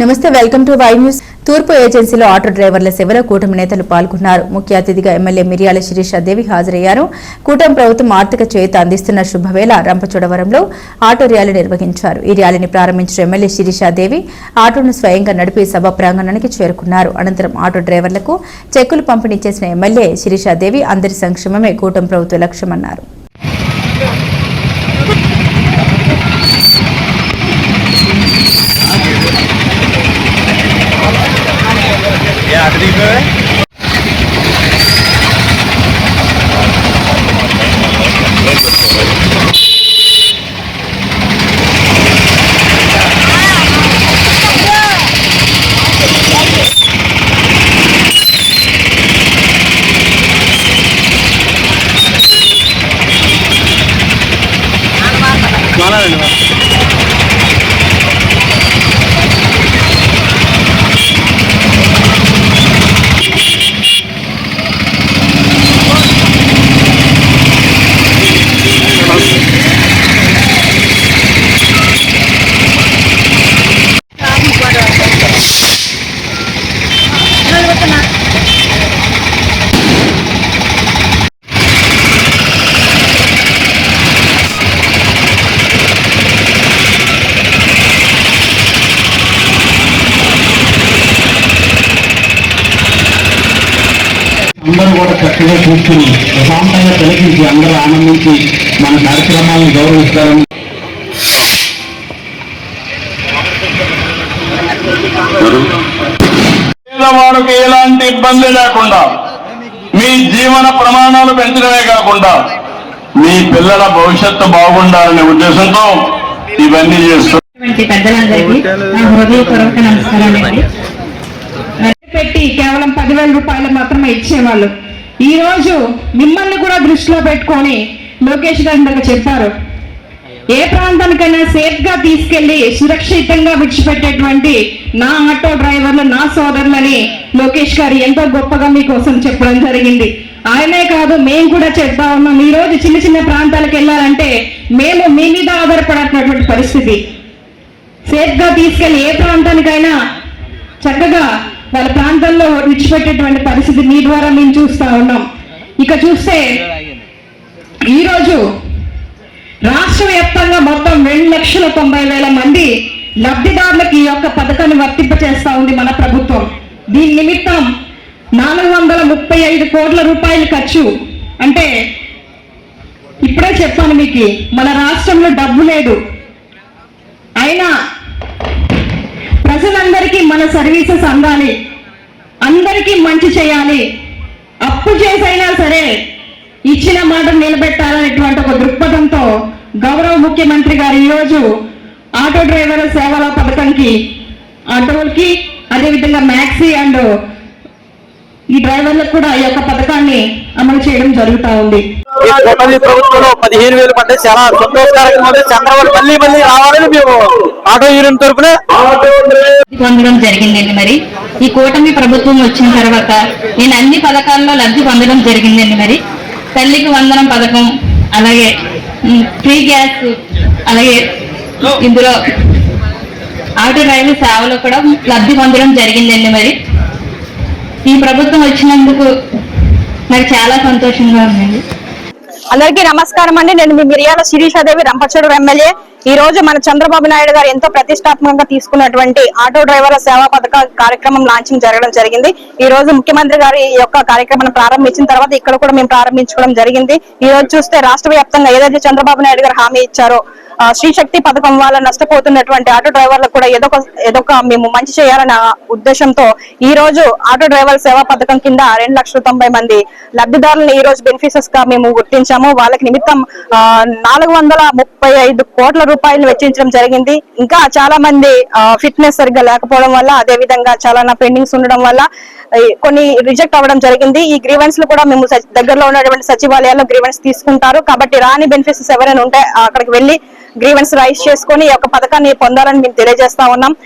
నమస్తే welcome to Y news. తూర్పు ఏజెన్సీలో ఆటో డ్రైవర్ల సేవలో కూటమి నేతలు పాల్గొన్నారు. ముఖ్య అతిథిగా ఎమ్మెల్యే మిర్యాల శిరీషాదేవి హాజరయ్యారు. కూటమి ప్రభుత్వం ఆర్థిక చేత అందిస్తున్న శుభవేళ రంపచోడవరంలో ఆటో ర్యాలీ నిర్వహించారు. ఈ ర్యాలీని ప్రారంభించిన ఎమ్మెల్యే శిరీషాదేవి ఆటోను స్వయంగా నడిపి సభ ప్రాంగణానికి చేరుకున్నారు. అనంతరం ఆటో డ్రైవర్లకు చెక్కులు పంపిణీ చేసిన ఎమ్మెల్యే శిరీషాదేవి అందరి సంక్షేమమే కూటమి ప్రభుత్వ లక్ష్యమన్నారు. చాలా విలువ అందరూ కూడా చక్కగా కూర్చుని ప్రశాంతంగా తిలకించి అందరూ ఆనందించి మన కార్యక్రమాలను గౌరవిస్తారని పేదవాడికి ఎలాంటి ఇబ్బంది లేకుండా మీ జీవన ప్రమాణాలు పెంచడమే కాకుండా మీ పిల్లల భవిష్యత్తు బాగుండాలనే ఉద్దేశంతో ఇవన్నీ చేస్తూ ఉన్నటువంటి పెద్దలందరికీ నా హృదయపూర్వక నమస్కారాలండి. కేవలం పదివేల రూపాయలు మాత్రమే ఇచ్చేవాళ్ళు. ఈ రోజు మిమ్మల్ని కూడా దృష్టిలో పెట్టుకొని లోకేష్ గారు ఇందాక చెప్పారు. ఏ ప్రాంతానికైనా సేఫ్గా తీసుకెళ్ళి తీసుకెళ్ళి సురక్షితంగా విడిచిపెట్టేటువంటి నా ఆటో డ్రైవర్లు నా సోదరులని లోకేష్ గారు ఎంతో గొప్పగా మీకోసం చెప్పడం జరిగింది. ఆయనే కాదు మేము కూడా చెప్తా ఉన్నాం. ఈ రోజు చిన్న చిన్న ప్రాంతాలకు వెళ్ళాలంటే మేము మీ మీద ఆధారపడేటటువంటి పరిస్థితి. సేఫ్గా తీసుకెళ్ళి తీసుకెళ్ళి ఏ ప్రాంతానికైనా చక్కగా వాళ్ళ ప్రాంతంలో విడిచిపెట్టేటువంటి పరిస్థితి మీ ద్వారా మేము చూస్తా ఉన్నాం. ఇక చూస్తే ఈరోజు రాష్ట్ర వ్యాప్తంగా మొత్తం రెండు లక్షల తొంభై వేల మంది లబ్ధిదారులకు ఈ యొక్క పథకాన్ని వర్తింపచేస్తూ ఉంది మన ప్రభుత్వం. దీని నిమిత్తం నాలుగు వందల ముప్పై ఐదు కోట్ల రూపాయలు ఖర్చు. అంటే ఇప్పుడే చెప్పాను మీకు మన రాష్ట్రంలో డబ్బు లేదు. అయినా అందరికీ మన సర్వీసెస్ అందాలి. అందరికీ మంచి చేయాలి. అప్పు చేసైనా సరే ఇచ్చిన మాట నిలబెట్టాలనేటువంటి ఒక దృక్పథంతో గౌరవ ముఖ్యమంత్రి గారు ఈరోజు ఆటో డ్రైవర్ సేవల పథకంకి ఆటోలకి అదేవిధంగా మ్యాక్సీ అండ్ ఈ డ్రైవర్లకు కూడా ఈ యొక్క పథకాన్ని అమలు చేయడం జరుగుతూ ఉంది. ఈ కూటమి ప్రభుత్వంలో పదిహేను వేలు పడ్డాయి చాలా సంతోషకరంగా ఉంది. చంద్రబాబు మళ్ళీ మళ్ళీ రావాలని మేము ఆటో యూనియన్ తరఫున పొందడం జరిగిందండి మరి. ఈ కూటమి ప్రభుత్వం వచ్చిన తర్వాత నేను అన్ని పథకాల్లో లబ్ధి పొందడం జరిగిందండి మరి. తల్లికి వందనం పథకం అలాగే ఫ్రీ గ్యాస్ అలాగే ఇందులో ఆటో డ్రైవర్ సేవలో కూడా లబ్ధి పొందడం జరిగిందండి మరి. ఈ ప్రభుత్వం వచ్చినందుకు నాకు చాలా సంతోషంగా ఉందండి. అందరికీ నమస్కారం అండి. నేను మీ మిరియాల శిరీషాదేవి రంపచోడు ఎమ్మెల్యే. ఈ రోజు మన చంద్రబాబు నాయుడు గారు ఎంతో ప్రతిష్టాత్మకంగా తీసుకున్నటువంటి ఆటో డ్రైవర్ల సేవా పథక కార్యక్రమం లాంచింగ్ జరగడం జరిగింది. ఈ రోజు ముఖ్యమంత్రి గారు ఈ యొక్క కార్యక్రమాన్ని ప్రారంభించిన తర్వాత ఇక్కడ కూడా మేము ప్రారంభించుకోవడం జరిగింది. ఈ రోజు చూస్తే రాష్ట్ర వ్యాప్తంగా ఏదైతే చంద్రబాబు నాయుడు గారు హామీ ఇచ్చారో శ్రీశక్తి శక్తి పథకం వల్ల నష్టపోతున్నటువంటి ఆటో డ్రైవర్లకు కూడా ఏదో ఏదొక మేము మంచి చేయాలన్న ఉద్దేశంతో ఈ రోజు ఆటో డ్రైవర్ సేవా పథకం కింద రెండు లక్షల తొంభై మంది లబ్ధిదారులను ఈ రోజు బెనిఫిషియర్స్గా మేము గుర్తించాము. వాళ్ళకి నిమిత్తం నాలుగు వందల ముప్పై ఐదు కోట్ల రూపాయలు వెచ్చించడం జరిగింది. ఇంకా చాలా మంది ఫిట్నెస్ సరిగ్గా లేకపోవడం వల్ల అదే విధంగా చాలా పెండింగ్స్ ఉండడం వల్ల కొన్ని రిజెక్ట్ అవ్వడం జరిగింది. ఈ గ్రీవెన్స్లు కూడా మేము దగ్గరలో ఉన్నటువంటి సచివాలయాల్లో గ్రీవెన్స్ తీసుకుంటారు. కాబట్టి రాని బెనిఫిట్స్ ఎవరైనా ఉంటే అక్కడికి వెళ్ళి గ్రీవెన్స్ రైజ్ చేసుకొని ఈ యొక్క పథకాన్ని పొందాలని మేము తెలియజేస్తా ఉన్నాం.